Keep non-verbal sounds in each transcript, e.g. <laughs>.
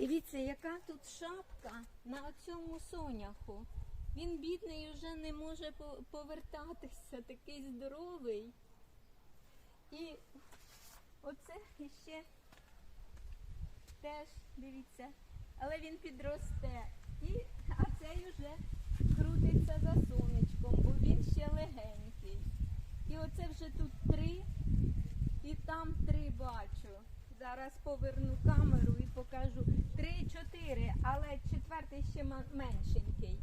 Дивіться, яка тут шапка на цьому соняху. Він бідний вже не може повертатися, такий здоровий. І оце ще теж, дивіться, але він підросте. І, а цей уже крутиться за сонечком, бо він ще легенький. І оце вже тут три, і там три бачу. Зараз поверну камеру і покажу. Три-чотири, але четвертий ще меншенький.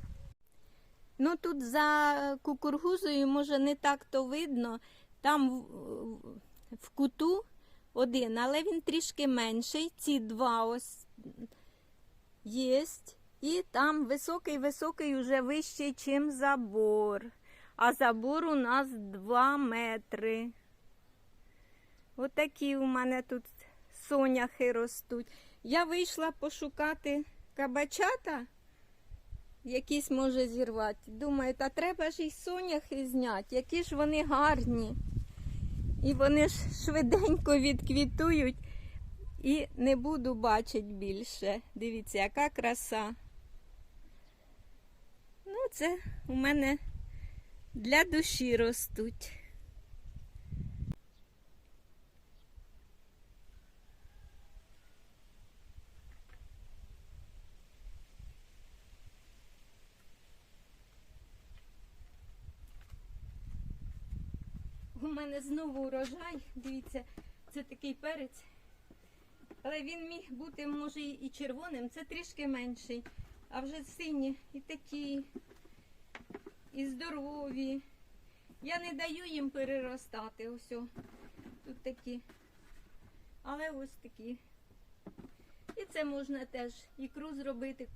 Ну тут за кукургузою, може, не так то видно. Там в, куту один, але він трішки менший. Ці два ось є. І там високий-високий уже вищий, ніж забор. А забор у нас 2 метри. Отакі у мене тут соняхи ростуть. Я вийшла пошукати кабачата, якісь може зірвати. Думаю, та треба ж і соняхи зняти, які ж вони гарні. І вони ж швиденько відквітують і не буду бачити більше. Дивіться, яка краса. Ну, це у мене для душі ростуть. У мене знову урожай. Дивіться, це такий перець. Але він міг бути, може, і червоним, це трішки менший. А вже сині і такі, і здорові. Я не даю їм переростати. Ось тут такі. Але ось такі. І це можна теж ікру зробити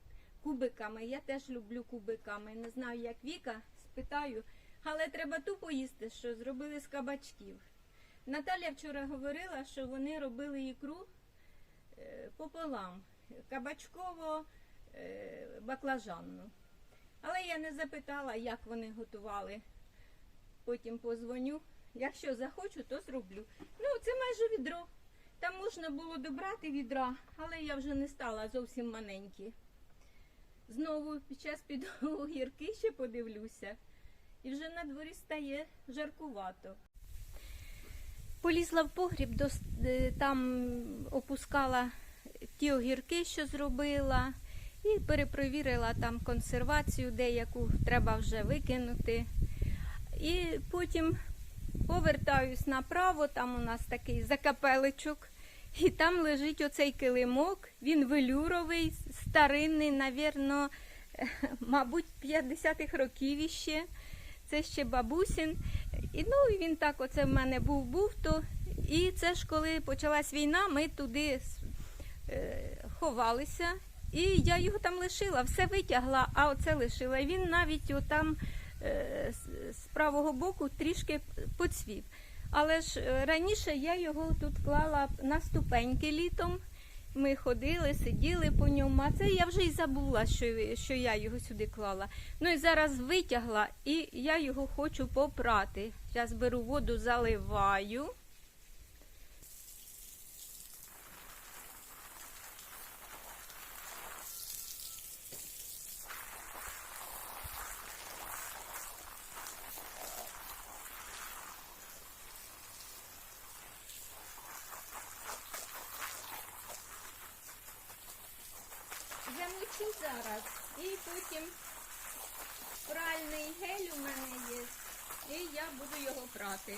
кубиками. Я теж люблю кубиками. Не знаю, як Віка, спитаю. Але треба ту поїсти, що зробили з кабачків. Наталя вчора говорила, що вони робили ікру е, пополам, кабачково е, баклажанну. Але я не запитала, як вони готували. Потім позвоню. Якщо захочу, то зроблю. Ну, це майже відро. Там можна було добрати відра, але я вже не стала зовсім маленькі. Знову під час піду <laughs> гірки ще подивлюся. І вже на дворі стає жаркувато. Полізла в погріб, е, там опускала ті огірки, що зробила, і перепровірила там консервацію, деяку треба вже викинути. І потім повертаюсь направо, там у нас такий закапеличок, і там лежить оцей килимок, він велюровий, старинний, навірно, <laughs> мабуть, 50-х років іще. Це ще бабусін. І ну він так, оце в мене був був то. І це ж коли почалась війна, ми туди е, ховалися. І я його там лишила, все витягла, а оце лишила. І він навіть отам е, з, з правого боку трішки поцвів. Але ж е, раніше я його тут клала на ступеньки літом. Ми ходили, сиділи по ньому, а це я вже й забула, що, що я його сюди клала. Ну і зараз витягла, і я його хочу попрати. Зараз беру воду, заливаю. Замочу зараз і потім пральний гель у мене є, і я буду його прати.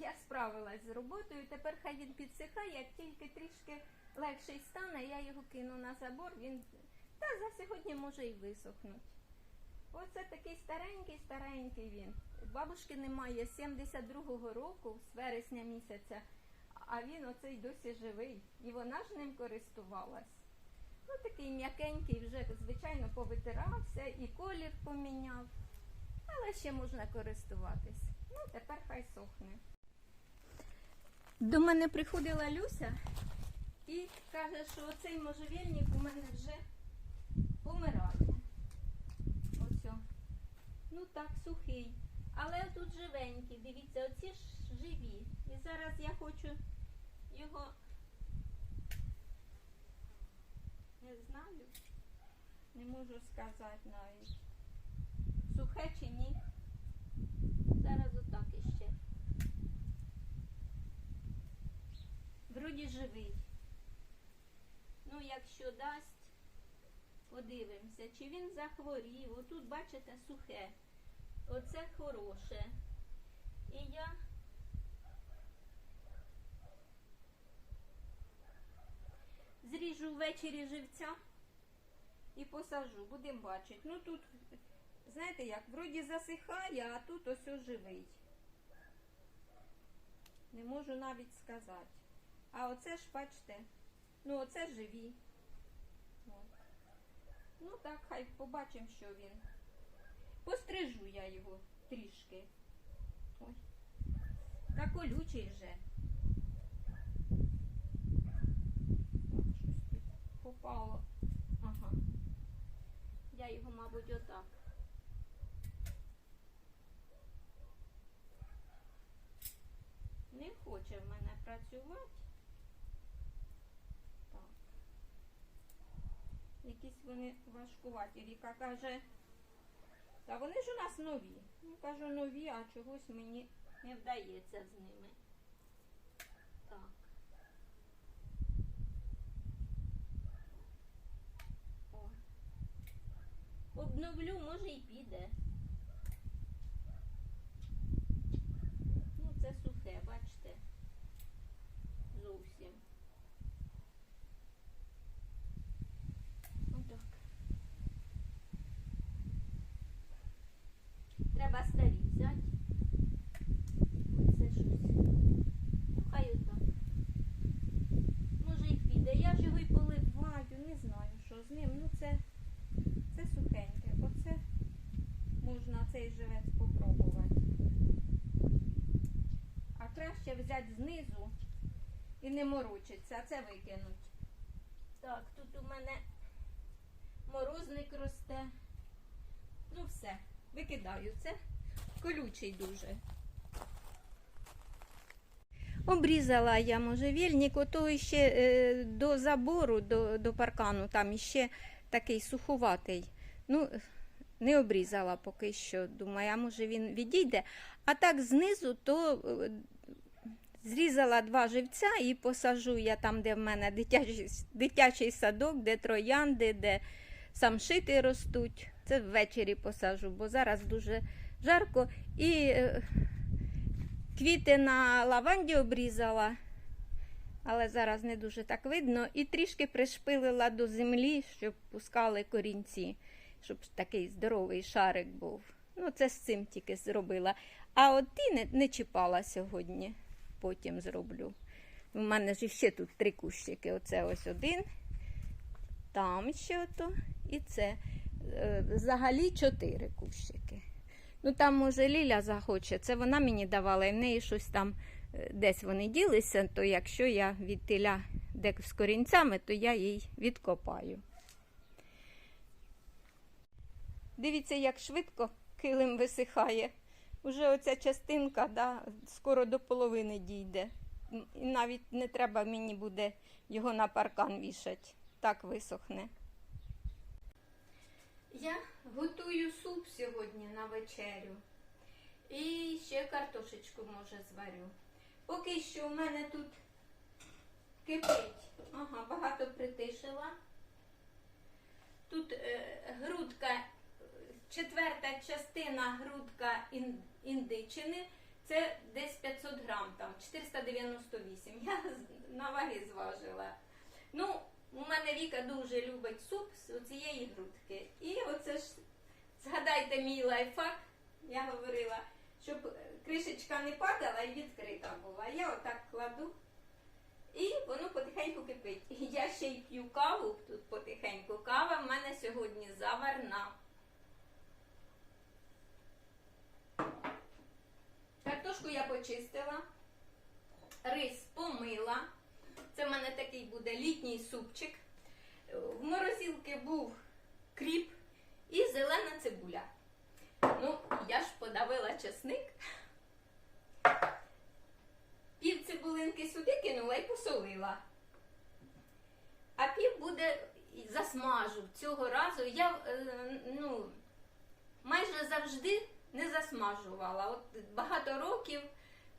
Я справилась з роботою. Тепер хай він підсихає, як тільки трішки легший стане, я його кину на забор, він та за сьогодні може і висохнуть. Оце такий старенький, старенький він. Бабушки немає з 72-го року, з вересня місяця, а він оцей досі живий. І вона ж ним користувалась. Ну, такий м'якенький, вже, звичайно, повитирався і колір поміняв. Але ще можна користуватись. Ну, тепер хай сохне. До мене приходила Люся і каже, що оцей можжевельник у мене вже помирає. Ось. Ну так, сухий. Але тут живенький. Дивіться, оці ж живі. І зараз я хочу його. Не знаю. Не можу сказати навіть. Сухе чи ні. Зараз отак іще. Вроді живий. Ну, якщо дасть, подивимося, чи він захворів. Отут, бачите, сухе. Оце хороше. І я зріжу ввечері живця і посажу, будемо бачити. Ну тут, знаєте як, вроді засихає, а тут ось живий. Не можу навіть сказати. А оце ж, бачите, ну оце живі. Ну так, хай побачимо, що він. Пострижу я його трішки. Ой. Та колючий вже. Щось тут попало. Ага. Я його, мабуть, отак. Не хоче в мене працювати. Так. Якісь вони важкуваті. Віка каже, та вони ж у нас нові. Ну, кажу, нові, а чогось мені не вдається з ними. Так. О. Обновлю, може і піде. Ну, це сухе, бачите? Зовсім. Отак. Треба старі взяти. Оце щось. Хай отак. Може і піде. Я ж його і не знаю, що з ним. Ну це сухеньке. Оце можна цей живець попробувати. А краще взяти знизу і не морочиться, а це викинуть. Так, тут у мене морозник росте. Ну все, викидаю це. Колючий дуже. Обрізала я можжевельник, ото ще е, до забору, до, до паркану, там іще такий сухуватий. Ну, не обрізала поки що. Думаю, а може він відійде. А так знизу, то е, зрізала два живця і посажу я там, де в мене дитячий, дитячий садок, де троянди, де самшити ростуть. Це ввечері посажу, бо зараз дуже жарко. І е, квіти на лаванді обрізала, але зараз не дуже так видно. І трішки пришпилила до землі, щоб пускали корінці, щоб такий здоровий шарик був. Ну, це з цим тільки зробила. А от ті не, не чіпала сьогодні, потім зроблю. У мене ж ще тут три кущики. Оце ось один, там ще ото і це. Е, Взагалі чотири кущики. Ну там, може, Ліля захоче, це вона мені давала, і в неї щось там е, десь вони ділися, то якщо я від теля де з корінцями, то я їй відкопаю. Дивіться, як швидко килим висихає. Уже оця частинка да, скоро до половини дійде. І навіть не треба мені буде його на паркан вішати. Так висохне. Я готую суп сьогодні на вечерю. І ще картошечку може зварю. Поки що у мене тут кипить. Ага, багато притишила. Тут е, грудка, четверта частина грудка індичини. Це десь 500 грам, там 498. <laughs> Я на ваги зважила. Ну, у мене Віка дуже любить суп з цієї грудки. І оце ж згадайте мій лайфхак, я говорила, щоб кришечка не падала і відкрита була. Я отак кладу. І воно потихеньку кипить. І я ще й п'ю каву тут потихеньку. Кава в мене сьогодні заварна. Картошку я почистила, рис помила. Такий буде літній супчик. В морозилці був кріп і зелена цибуля. Ну, я ж подавила чесник. Пів цибулинки сюди кинула і посолила. А пів буде засмажу. Цього разу я е, ну, майже завжди не засмажувала. От багато років,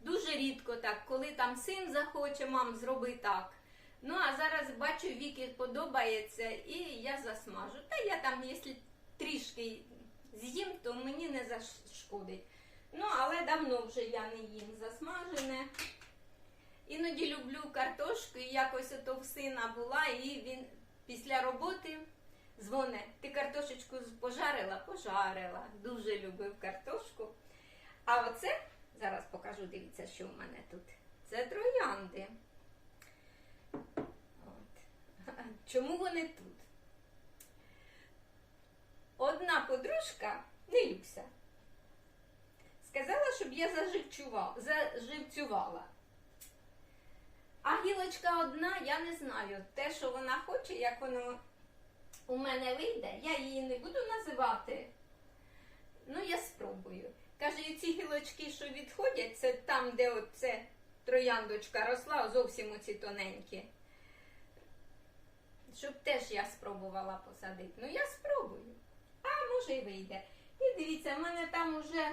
дуже рідко так, коли там син захоче, мам, зроби так. Ну, а зараз бачу, Вікі подобається і я засмажу. Та я там, якщо трішки з'їм, то мені не зашкодить. Ну, але давно вже я не їм засмажене. Іноді люблю картошку, і якось ото в сина була, і він після роботи дзвоне. Ти картошечку пожарила? Пожарила. Дуже любив картошку. А оце, зараз покажу, дивіться, що в мене тут. Це троянди. От. Чому вони тут? Одна подружка, не Люся, сказала, щоб я заживцювала. А гілочка одна, я не знаю. Те, що вона хоче, як воно у мене вийде, я її не буду називати. Ну, я спробую. Каже, і ці гілочки, що відходять, це там, де оце трояндочка росла, зовсім оці тоненькі. Щоб теж я спробувала посадити. Ну, я спробую. А може і вийде. І дивіться, в мене там уже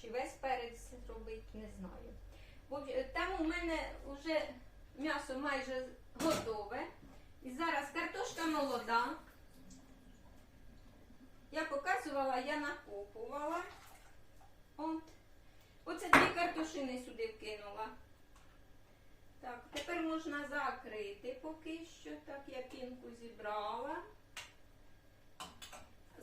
чи весь перець робити, не знаю. Бо там у мене вже м'ясо майже готове. І зараз картошка молода. Я показувала, я накопувала. От. Оце дві картошини сюди. Так, тепер можна закрити поки що. Так, я пінку зібрала.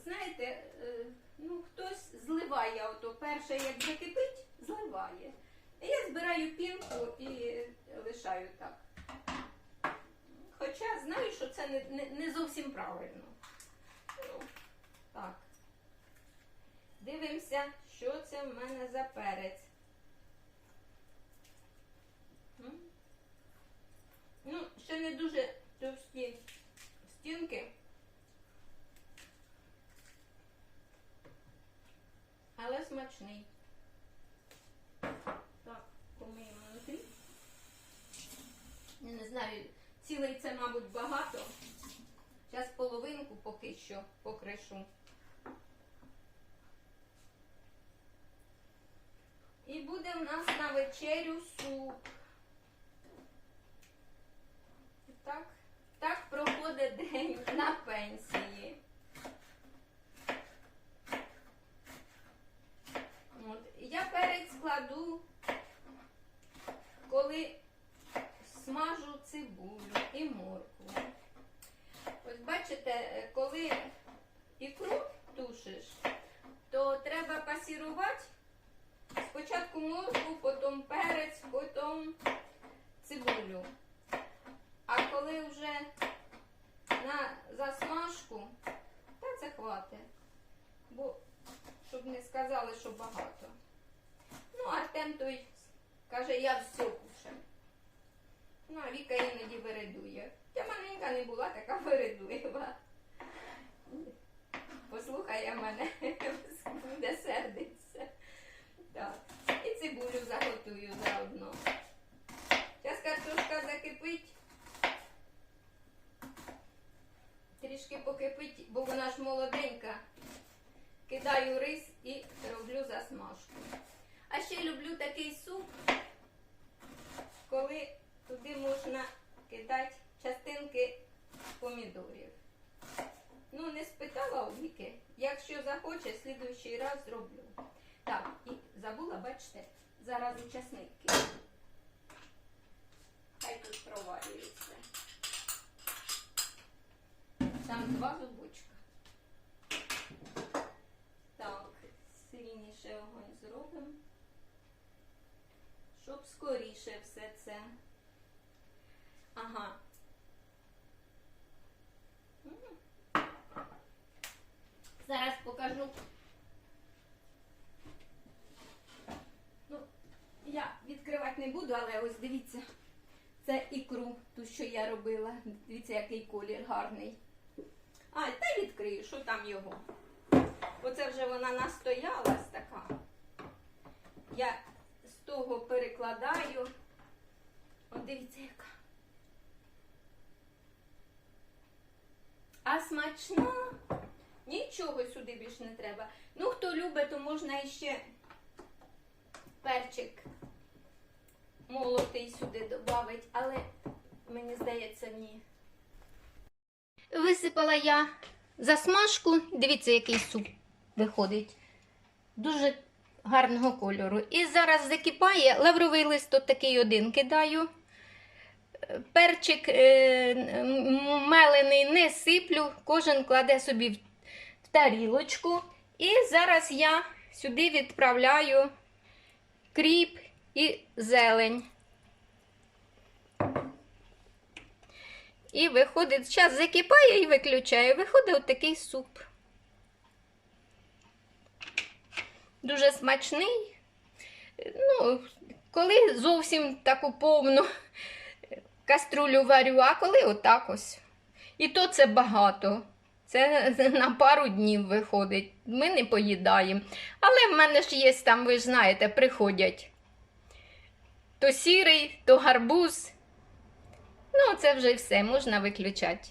Знаєте, е, ну хтось зливає ото перше, як закипить, зливає. Я збираю пінку і лишаю так. Хоча знаю, що це не, не, не зовсім правильно. Ну, так. Дивимося, що це в мене за перець. Ну, ще не дуже товсті стінки. Але смачний. Так, помиємо внутрі. Я не знаю, цілий це, мабуть, багато. Зараз половинку поки що покришу. І буде в нас на вечерю суп. Так, так проходить день на пенсії. От. Я перець кладу, коли смажу цибулю і моркву. Ось бачите, коли ікру тушиш, то треба пасірувати спочатку моркву, потім перець, потім цибулю. Коли вже на засмажку, та це хватить. Бо щоб не сказали, що багато. Ну, Артем той каже, я все кушаю. Ну, а Віка іноді виридує. Я маленька не була така виридуєва. Послухає мене, буде сердитися. Так. І цибулю заготую заодно. Зараз картошка закипить. Трішки покипить, бо вона ж молоденька. Кидаю рис і роблю засмажку. А ще люблю такий суп, коли туди можна кидати частинки помідорів. Ну, не спитала у Віки. Якщо захоче, слідуючий раз зроблю. Так, і забула, бачите, зараз і часник кину. Хай тут проварюється. Там два зубочка. Так, сильніше огонь зробимо. Щоб скоріше все це. Ага. Зараз покажу. Ну, я відкривати не буду, але ось дивіться. Це ікру, ту, що я робила. Дивіться, який колір гарний. А, та відкрию, що там його. Оце вже вона настоялась така. Я з того перекладаю. От дивіться, яка. А смачна. Нічого сюди більше не треба. Ну, хто любить, то можна іще перчик молотий сюди додати, але мені здається, ні. Висипала я засмажку. Дивіться, який суп виходить. Дуже гарного кольору. І зараз закипає, лавровий лист от такий один кидаю. Перчик е, мелений не сиплю, кожен кладе собі в тарілочку. І зараз я сюди відправляю кріп і зелень. І виходить, час закипає і виключаю. Виходить отакий суп. Дуже смачний. Ну, коли зовсім таку повну каструлю варю, а коли отак ось. І то це багато. Це на пару днів виходить. Ми не поїдаємо. Але в мене ж є там, ви ж знаєте, приходять. То сірий, то гарбуз. Ну, це вже все, можна виключати.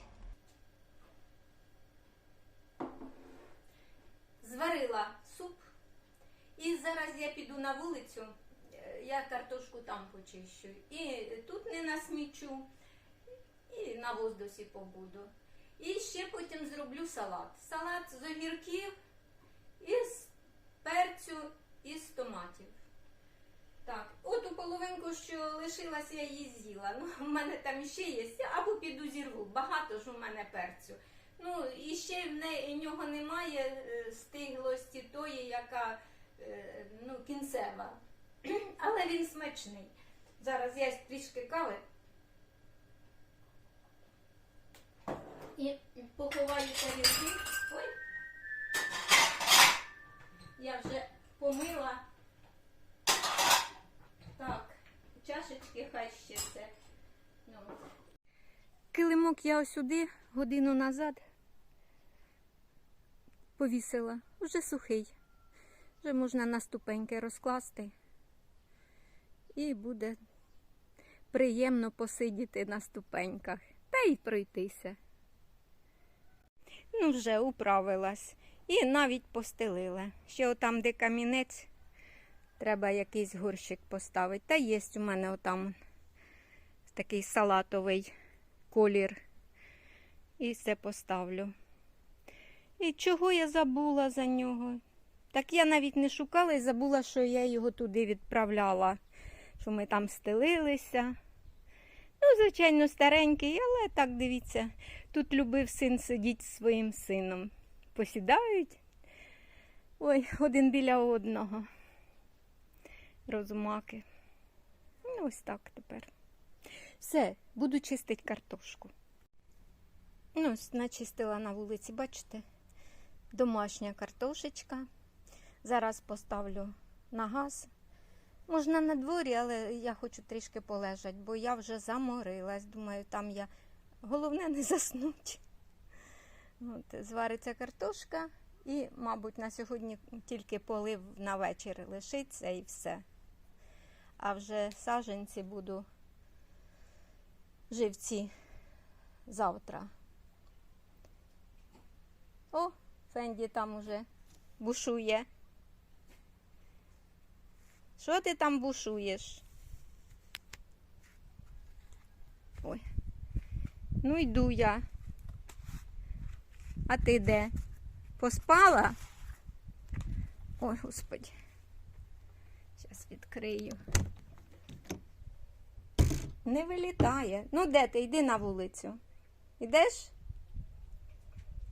Зварила суп. І зараз я піду на вулицю. Е, Я картошку там почищу. І тут не насмічу, і на воздусі побуду. І ще потім зроблю салат. Салат з огірків, із перцю і з томатів. Так, от у половинку, що лишилась, я її з'їла. Ну, в мене там ще є, або піду зірву. Багато ж у мене перцю. Ну, і ще в нього немає е, стиглості тої, яка е, ну, кінцева. <clears throat> Але він смачний. Зараз я трішки кави. І поховаю тарілки. Ой. Я вже помила. Так, чашечки хай ще це. Ну. Килимок я сюди годину назад повісила. Вже сухий. Вже можна на ступеньки розкласти. І буде приємно посидіти на ступеньках та й пройтися. Ну, вже управилась. І навіть постелила. Ще отам, де камінець, треба якийсь горщик поставити. Та є у мене отам такий салатовий колір. І все поставлю. І чого я забула за нього? Так я навіть не шукала і забула, що я його туди відправляла, що ми там стелилися. Ну, звичайно, старенький, але так дивіться, тут любив син сидіти зі своїм сином. Посідають. Ой, один біля одного. Розумаки. Ну, ось так тепер. Все, буду чистити картошку. Ну, ось начистила на вулиці, бачите? Домашня картошечка. Зараз поставлю на газ. Можна на дворі, але я хочу трішки полежати, бо я вже заморилась. Думаю, там я головне не заснуть. От, звариться картошка і, мабуть, на сьогодні тільки полив на вечір лишиться і все. А вже саженці буду живці завтра. О, Фенді там уже бушує. Що ти там бушуєш? Ой. Ну йду я. А ти де? Поспала? Ой, господи. Відкрию. Не вилітає. Ну, де ти? Йди на вулицю. Ідеш?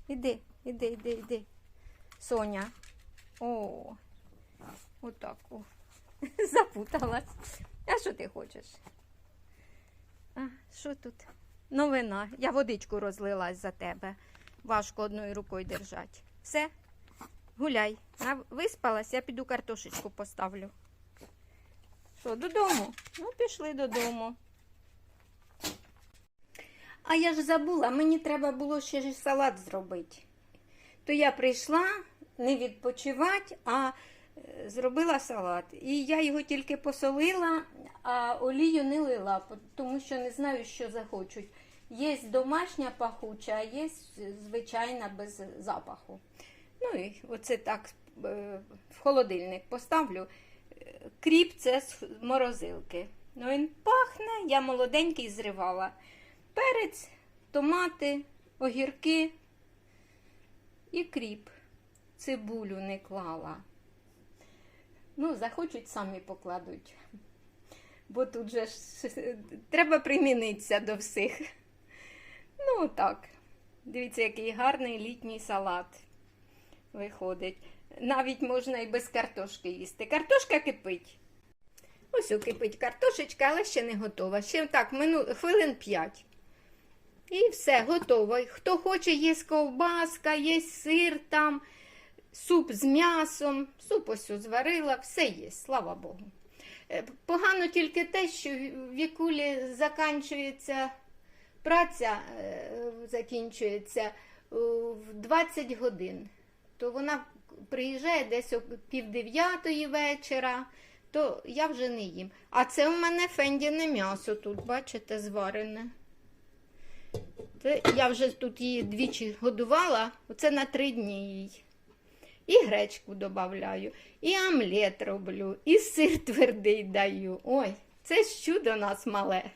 Іди, іди, іди, іди. Соня. О, отак. О. <laughs> Запуталась. А що ти хочеш? А, що тут? Новина. Я водичку розлилась за тебе. Важко одною рукою держати. Все? Гуляй. Виспалась, я піду картошечку поставлю. Що, додому? Ну, пішли додому. А я ж забула, мені треба було ще ж салат зробити. То я прийшла не відпочивати, а е, зробила салат. І я його тільки посолила, а олію не лила, тому що не знаю, що захочуть. Є домашня пахуча, а є звичайна без запаху. Ну і оце так е, в холодильник поставлю. Кріп це з морозилки. Ну він пахне, я молоденький зривала. Перець, томати, огірки і кріп. Цибулю не клала. Ну, захочуть, самі покладуть. Бо тут же ж треба примінитися до всіх. Ну, так. Дивіться, який гарний літній салат виходить. Навіть можна і без картошки їсти. Картошка кипить. Ось кипить картошечка, але ще не готова. Ще так, мину... хвилин 5. І все, готово. Хто хоче, є ковбаска, є сир там, суп з м'ясом. Суп ось зварила, все є, слава Богу. Е, Погано тільки те, що в Вікулі закінчується праця, е, закінчується е, в 20 годин. То вона приїжджає десь о пів вечора, то я вже не їм. А це у мене фендіне м'ясо тут, бачите, зварене. Це я вже тут її двічі годувала, оце на три дні їй. І гречку додаю, і омлет роблю, і сир твердий даю. Ой, це чудо нас мале.